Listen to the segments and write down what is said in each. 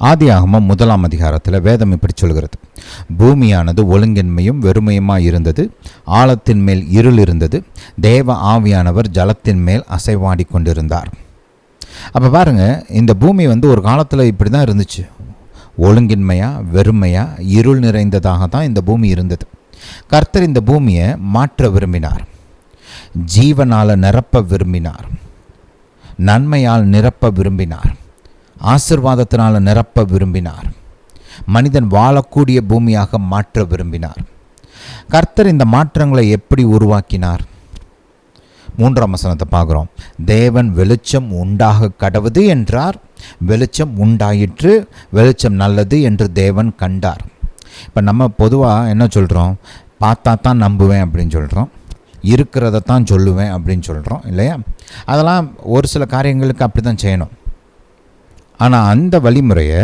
ஆதியாகமம் முதலாம் அதிகாரத்தில் வேதம் இப்படி சொல்கிறது. பூமியானது ஒழுங்கின்மையும் வெறுமையுமாய் இருந்தது. ஆழத்தின் மேல் இருள் இருந்தது. தேவ ஆவியானவர் ஜலத்தின் மேல் அசைவாடி கொண்டிருந்தார். அப்போ பாருங்கள் இந்த பூமி வந்து ஒரு காலத்தில் இப்படி தான் இருந்துச்சு. ஒழுங்கின்மையாக வெறுமையாக இருள் நிறைந்ததாக தான் இந்த பூமி இருந்தது. கர்த்தர் இந்த பூமியை மாற்ற விரும்பினார். ஜீவனால் நிரப்ப விரும்பினார். நன்மையால் நிரப்ப விரும்பினார். ஆசிர்வாதத்தினால் நிரப்ப விரும்பினார். மனிதன் வாழக்கூடிய பூமியாக மாற்ற விரும்பினார். கர்த்தர் இந்த மாற்றங்களை எப்படி உருவாக்கினார்? மூன்றாம் வசனத்தை பார்க்குறோம். தேவன் வெளிச்சம் உண்டாக கடவுது என்றார். வெளிச்சம் உண்டாயிற்று வெளிச்சம் நல்லது என்று தேவன் கண்டார். இப்போ நம்ம பொதுவாக என்ன சொல்கிறோம் பார்த்தா தான் நம்புவேன் அப்படின்னு சொல்கிறோம் இருக்கிறத தான் சொல்லுவேன் அப்படின்னு சொல்கிறோம் இல்லையா? அதெல்லாம் ஒரு சில காரியங்களுக்கு அப்படி தான் செய்யணும். ஆனால் அந்த வழிமுறையை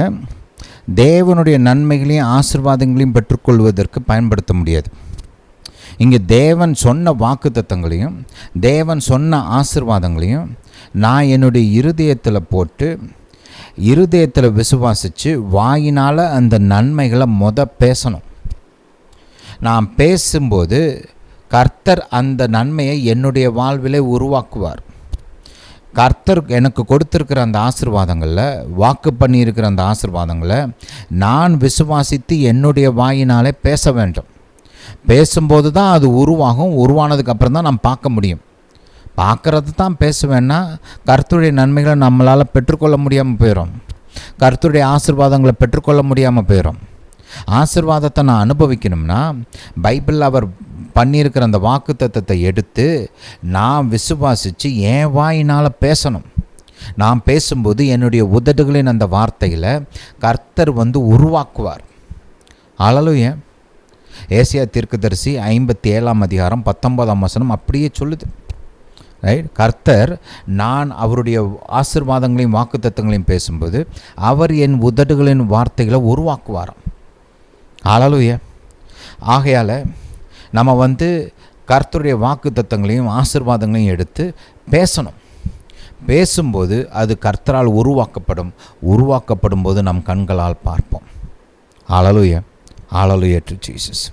தேவனுடைய நன்மைகளையும் ஆசிர்வாதங்களையும் பெற்றுக்கொள்வதற்கு பயன்படுத்த முடியாது. இங்கே தேவன் சொன்ன வாக்குத்தத்தங்களையும் தேவன் சொன்ன ஆசிர்வாதங்களையும் நான் என்னுடைய இருதயத்தில் போட்டு இருதயத்தில் விசுவாசித்து வாயினால் அந்த நன்மைகளை மொத பேசணும். நான் பேசும்போது கர்த்தர் அந்த நன்மையை என்னுடைய வாழ்விலே உருவாக்குவார். கர்த்தர் எனக்கு கொடுத்துருக்கிற அந்த ஆசிர்வாதங்களில் வாக்கு பண்ணியிருக்கிற அந்த ஆசிர்வாதங்களை நான் விசுவாசித்து என்னுடைய வாயினாலே பேச வேண்டும். பேசும்போது தான் அது உருவாகும் உருவானதுக்கப்புறம் தான் நான் பார்க்க முடியும். பார்க்குறது தான் பேசுவேன்னா கருத்துடைய நன்மைகளை நம்மளால் பெற்றுக்கொள்ள முடியாமல் போயிடும் கருத்துடைய ஆசிர்வாதங்களை பெற்றுக்கொள்ள முடியாமல் போயிடும் ஆசிர்வாதத்தை நான் அனுபவிக்கணும்னா பைபிளில் அவர் பண்ணியிருக்கிற அந்த வாக்கு தத்தத்தை எடுத்து நான் விசுவாசித்து என் வாயினால் பேசணும். நான் பேசும்போது என்னுடைய உதடுகளின் அந்த வார்த்தையில் கர்த்தர் வந்து உருவாக்குவார். அழலுய ஏசியா தீர்க்கதரிசி ஐம்பத்தி ஏழாம் அதிகாரம் பத்தொன்பதாம் வசனம் அப்படியே சொல்லுது. ரைட் கர்த்தர் நான் அவருடைய ஆசிர்வாதங்களையும் வாக்குத்தத்தங்களையும் பேசும்போது அவர் என் உதடுகளின் வார்த்தைகளை உருவாக்குவாராம். ஆளலுய ஆகையால் நம்ம வந்து கர்த்தருடைய வாக்கு தத்தங்களையும் ஆசிர்வாதங்களையும் எடுத்து பேசணும். பேசும்போது அது கர்த்தரால் உருவாக்கப்படும். உருவாக்கப்படும் போது நம் கண்களால் பார்ப்போம். ஆளலுய அழலுய டு ஜீசஸ்